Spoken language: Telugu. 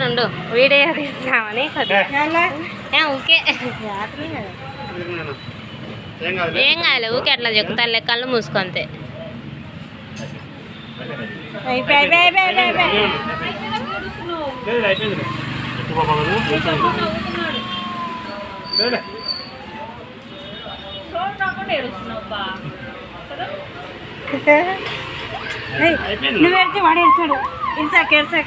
అనుకుంటుండు వీడియో తీస్తామని ఏ, ఊకే ఏం కాదు ఊకే అట్లా చెక్కుతాలే కళ్ళు మూసుకుంతే. నువ్వు ఏడ్చి వాడు ఏడ్చాడు. ఇడ్సాక ఏడ్సాక.